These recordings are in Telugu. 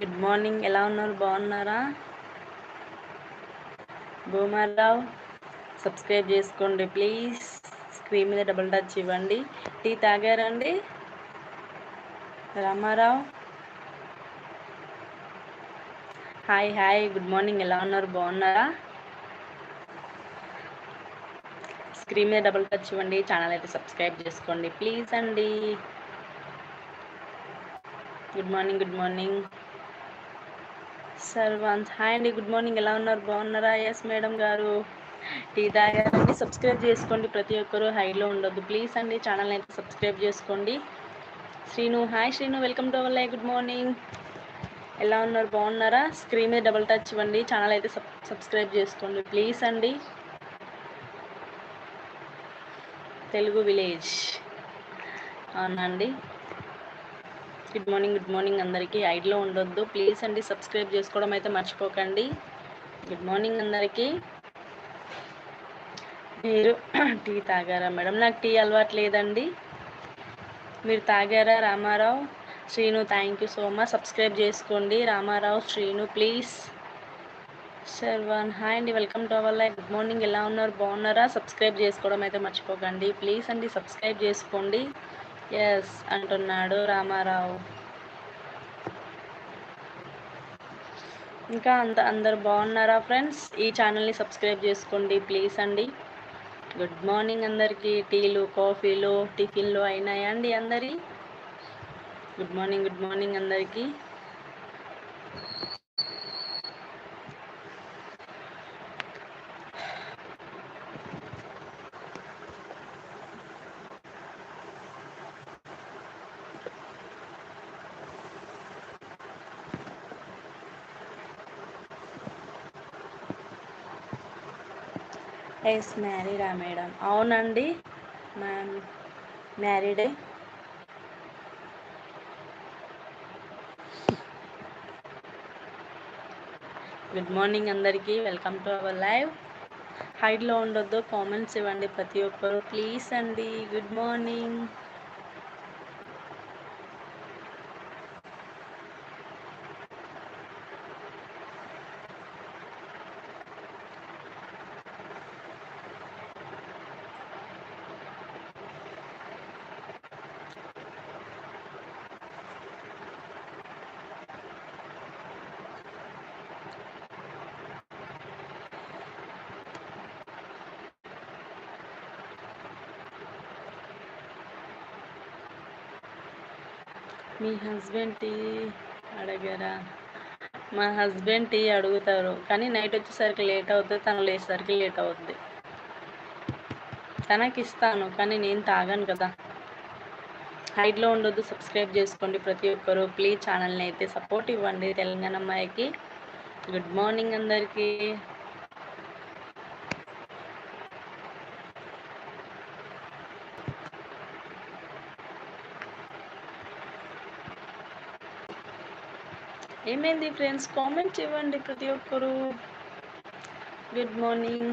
గుడ్ మార్నింగ్ ఎలా ఉన్నారు? బాగున్నారా? భూమారావు సబ్స్క్రైబ్ చేసుకోండి ప్లీజ్ స్క్రీన్ మీద డబుల్ టచ్ ఇవ్వండి. Tea తాగారండి? Ramarao? Hi hi good morning ఎలా ఉన్నారు? బాగున్నారా? స్క్రీన్ మీద డబుల్ టచ్ ఇవ్వండి. ఛానల్ అయితే సబ్స్క్రైబ్ చేసుకోండి ప్లీజ్ అండి. Good morning good morning Sarvanth. Hi అండి గుడ్ మార్నింగ్. ఎలా ఉన్నారు? బాగున్నారా? ఎస్ మేడం గారు. టీ తాగారండి. సబ్స్క్రైబ్ చేసుకోండి. ప్రతి ఒక్కరూ హైలో ఉండొద్దు. ప్లీజ్ అండి ఛానల్ అయితే సబ్స్క్రైబ్ చేసుకోండి. Srinu hi Srinu. Welcome to our live good morning ఎలా ఉన్నారు? బాగున్నారా? స్క్రీన్ మీద డబుల్ టచ్ ఇవ్వండి. ఛానల్ అయితే సబ్ సబ్స్క్రైబ్ చేసుకోండి. ప్లీజ్ అండి. తెలుగు విలేజ్ అవునండి గుడ్ మార్నింగ్ గుడ్ మార్నింగ్ అందరికీ. ఐడిలో ఉండొద్దు. ప్లీజ్ అండి సబ్స్క్రైబ్ చేసుకోవడం అయితే మర్చిపోకండి. గుడ్ మార్నింగ్ అందరికీ. మీరు టీ తాగారా మేడం? నాకు టీ అలవాటు లేదండి. మీరు తాగారా Ramarao? Srinu thank you so much subscribe చేసుకోండి. రామారావు శ్రీను ప్లీజ్ శర్వాన్ హాయ్ అండి. Welcome to our life good morning ఎలా ఉన్నారు? బాగున్నారా? సబ్స్క్రైబ్ చేసుకోవడం అయితే మర్చిపోకండి. ప్లీజ్ అండి సబ్స్క్రైబ్ చేసుకోండి. ఎస్ అంటున్నాడు రామారావు. ఇంకా అంత అందరు బాగున్నారా ఫ్రెండ్స్? ఈ ఛానల్ని సబ్స్క్రైబ్ చేసుకోండి ప్లీజ్ అండి. గుడ్ మార్నింగ్ అందరికీ. టీలు కాఫీలు టిఫిన్లు అయినాయా అండి అందరి. గుడ్ మార్నింగ్ గుడ్ మార్నింగ్ అందరికీ. ఎస్ మ్యారీడా మేడం. అవునండి మ్యామ్ మ్యారీడే. గుడ్ మార్నింగ్ అందరికీ. Welcome to our live. హైట్లో ఉండొద్దు కామెంట్స్ ఇవ్వండి ప్రతి ఒక్కరు. ప్లీజ్ అండి గుడ్ మార్నింగ్. మీ హస్బెండ్ టీ అడగరా? మా హస్బెండ్ టీ అడుగుతారు. కానీ నైట్ వచ్చేసరికి లేట్ అవుతుంది తను లేచేసరికి లేట్ అవుద్ది. తనకి ఇస్తాను కానీ నేను తాగాను కదా. హైట్లో ఉండొద్దు సబ్స్క్రైబ్ చేసుకోండి ప్రతి ఒక్కరు. ప్లీజ్ ఛానల్ని అయితే సపోర్ట్ ఇవ్వండి తెలంగాణ అమ్మాయికి. గుడ్ మార్నింగ్ అందరికీ. ఏమైంది ఫ్రెండ్స్ కామెంట్ ఇవ్వండి ప్రతి ఒక్కరు. గుడ్ మార్నింగ్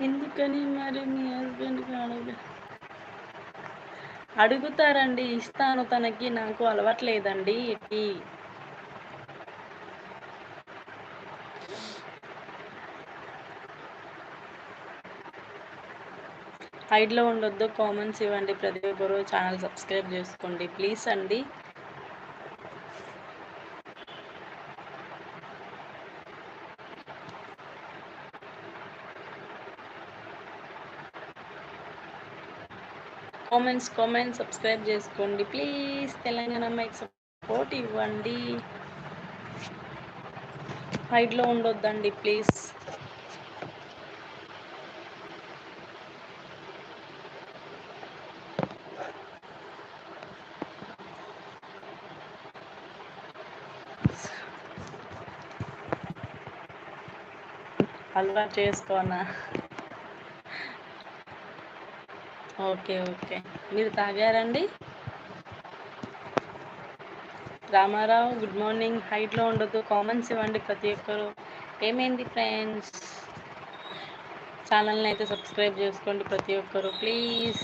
ఎందుకని మరి మీ హస్బెండ్కి అడుగు? అడుగుతారండి ఇస్తాను తనకి నాకు అలవట్లేదండి టీ హైడ్లో ఉండొద్దు కామెంట్స్ ఇవ్వండి ప్రతి ఒక్కరు ఛానల్ సబ్స్క్రైబ్ చేసుకోండి ప్లీజ్ అండి. కామెంట్స్ కామెంట్స్ సబ్స్క్రైబ్ చేసుకోండి. ప్లీజ్ తెలంగాణ అమ్మాయికి సపోర్ట్ ఇవ్వండి. హైట్లో ఉండొద్దండి ప్లీజ్ అలవాటు చేసుకోనా? Okay okay. మీరు తాగారండి? Ramarao good morning. హైట్లో ఉండొద్దు. కామెంట్స్ ఇవ్వండి ప్రతి ఒక్కరు. ఏమైంది ఫ్రెండ్స్? ఛానల్ని అయితే సబ్స్క్రైబ్ చేసుకోండి ప్రతి ఒక్కరు. ప్లీజ్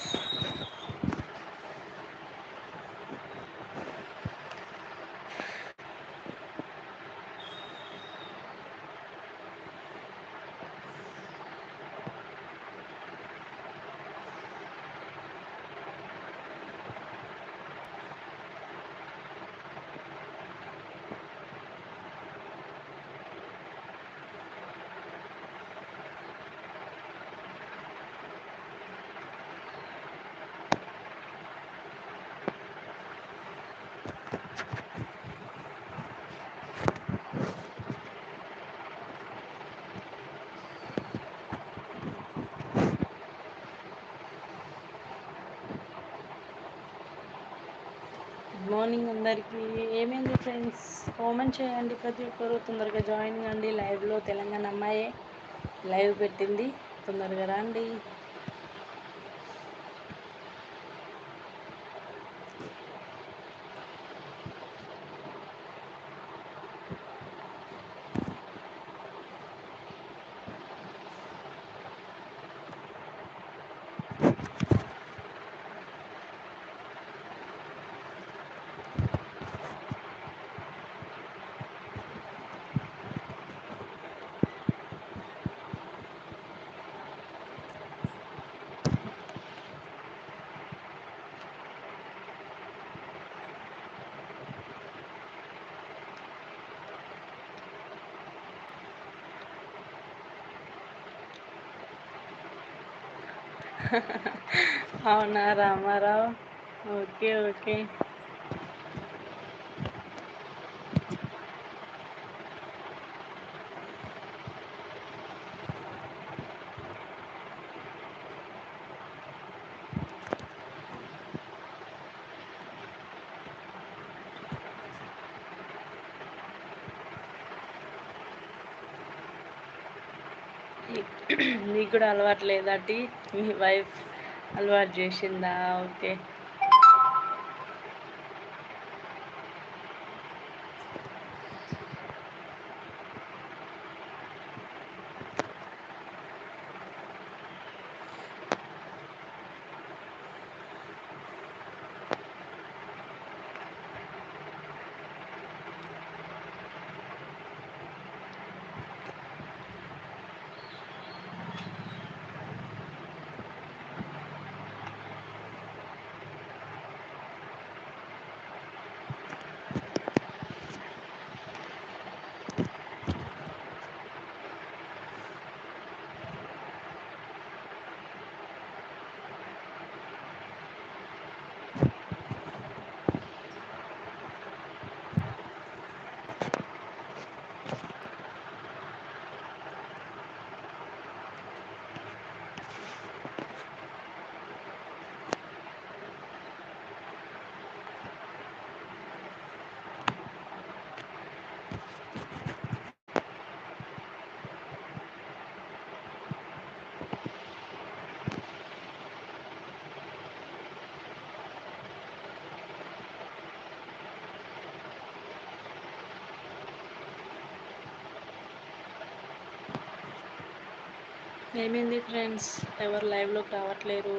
గుడ్ మార్నింగ్ అందరికీ ఏమైంది ఫ్రెండ్స్? కామెంట్ చేయండి. ప్రతి ఒక్కరు తొందరగా జాయిన్ కండి లైవ్లో తెలంగాణ అమ్మాయే లైవ్ పెట్టింది. తొందరగా రండి. అవునా రామారావు? Okay okay. నీకు కూడా అలవాటు లేదా టీ? మీ వైఫ్ అలవాటు చేసిందా? ఓకే. ఏమైంది ఫ్రెండ్స్ ఎవరు లైవ్లోకి రావట్లేరు